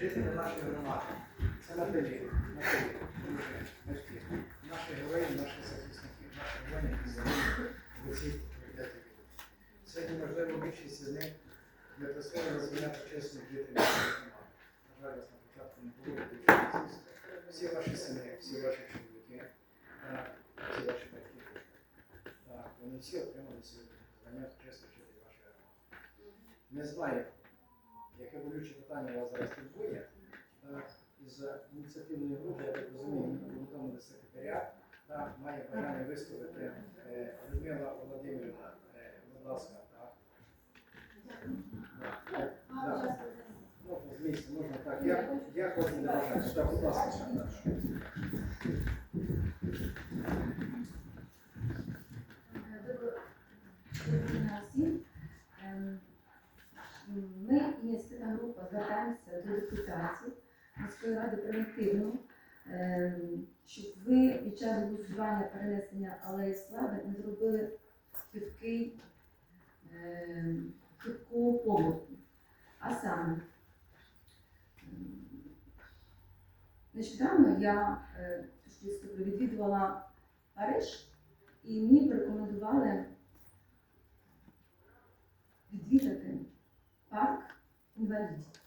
жителі нашої громади. Це матері, матері, дружини, батьки, наші герої, наші захисники, наші воїни, які загинули в прокляті війни. Сьогодні, можливо, більшість з них не просили розміняти чесних жителів нашої громади. На жаль, на початку не було. Всі ваші сини, всі ваші чоловіки, е, всі ваші батьки. Вони всі отримали сьогодні звання чесних жителів вашої громади. Не знаю, яке болюче питання у вас зараз турбує. Так, із ініціативної групи, я так розумію, підготовлений секретаря, та має бажання висловити е, Людмила Володимирівна, е, будь ласка, так. Можна з місця, можна так. Я вас не бажаю. Так, будь ласка. Доброго дня всім. Ем, Ми, ініціативна група, звертаємося до депутатів міської ради превентивно, ем, щоб ви під час голосування перенесення алеї слави не зробили хибкий, ем, хибку помилку. А саме, ем, нещодавно я е, відвідувала Париж і мені порекомендували відвідати парк інвалідів.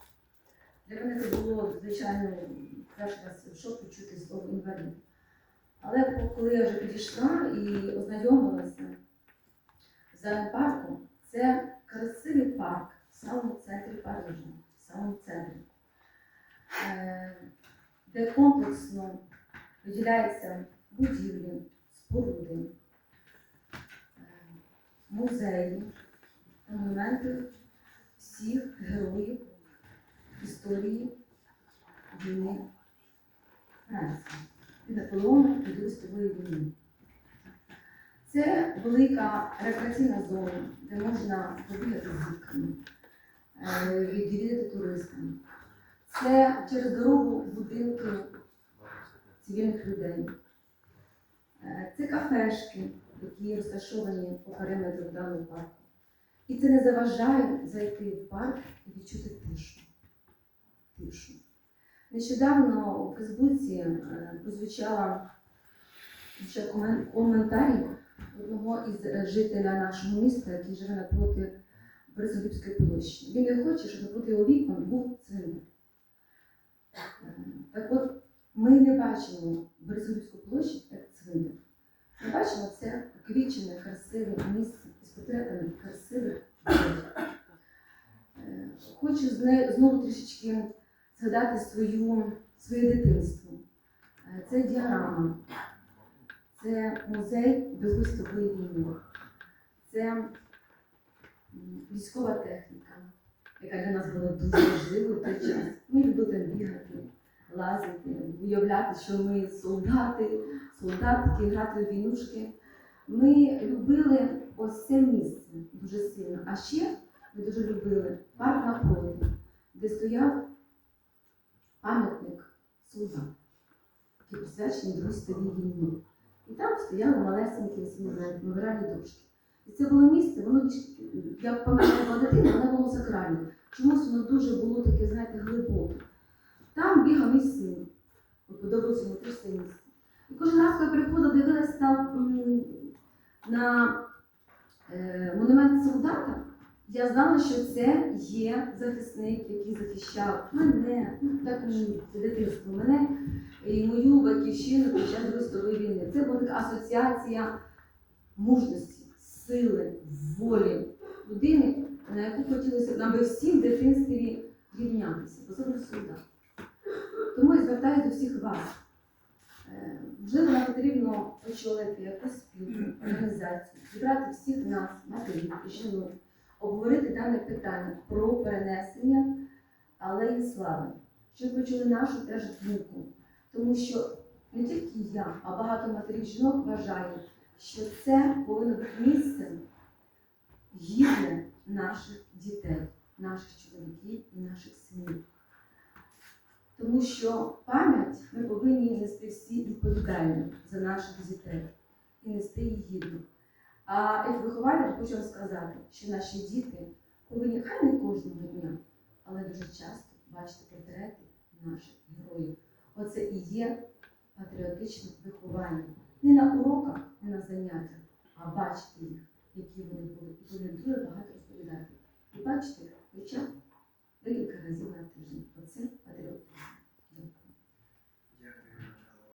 Для мене це було, звичайно, перший раз в шоку чути слово інвалід. Але коли я вже підійшла і ознайомилася з парком, це красивий парк в самому центрі Парижа, в самому центрі, е, де комплексно виділяються будівлі, споруди, е, музеї, монументи всіх героїв історії війни Франції від Наполеона і світової війни. Це велика рекреаційна зона, де можна побігати з дітками, е, відвідати туристами. Це через дорогу будинки цивільних людей. Е, Це кафешки, які розташовані по периметру даного парку. І це не заважає зайти в парк і відчути тишу. Нещодавно у Фейсбуці е, прозвучала коментарі одного із е, жителя нашого міста, який живе напроти Борисоглібської площі. Він не хоче, щоб напроти його вікон був цвинтар. Е, Так от, ми не бачимо Борисоглібську площу як цвинтар. Ми бачимо це квічене, красиве місце з портретами красивих людей. Хочу знову трішечки згадати свою, своє дитинство. Е, Це діарама, це музей світової війни, це військова техніка, яка для нас була дуже важливою в той час. Ми любили там бігати, лазити, уявляти, що ми солдати, солдатки, грати у війнушки. Ми любили ось це місце дуже сильно. А ще ми дуже любили парк напроти, де стояв пам'ятник солдат, який присвячений Другій світовій війні. І там стояли малесенькі, меморіальні дошки. І це було місце, воно більш- я пам'ятаю була дитина, воно було сакральне. Чомусь воно дуже було таке, знаєте, глибоке. Там бігав мій син. От Подобалося йому це місце. І кожен раз, коли приходила, дивилася на е, монумент солдата, я знала, що це є захисник, який захищав мене, ну так мені це дитинство, мене і мою батьківщину під час Другої війни. Це була така асоціація мужності, сили, волі людини, на яку хотілося нам би всім в дитинстві рівнятися, особливо солдат. Тому я звертаюся до всіх вас. Е, Можливо, нам потрібно очолити якусь спілку, організацію, зібрати всіх нас, матерів, жінок, обговорити дане питання про перенесення алеї слави, щоб почули нашу теж думку. Тому що не тільки я, а багато матерів жінок вважають, що це повинно бути місцем гідне наших дітей, наших чоловіків і наших синів. Тому що пам'ять ми повинні нести всі відповідально за наших дітей і нести її гідно. А як вихователь хочу сказати, що наші діти повинні хай не кожного дня, але дуже часто бачити портрети наших героїв. Оце і є патріотичне виховання. Не на уроках, не на заняттях, а бачити їх, які вони були. І вони дуже багато розповідати. І бачити хоча б декілька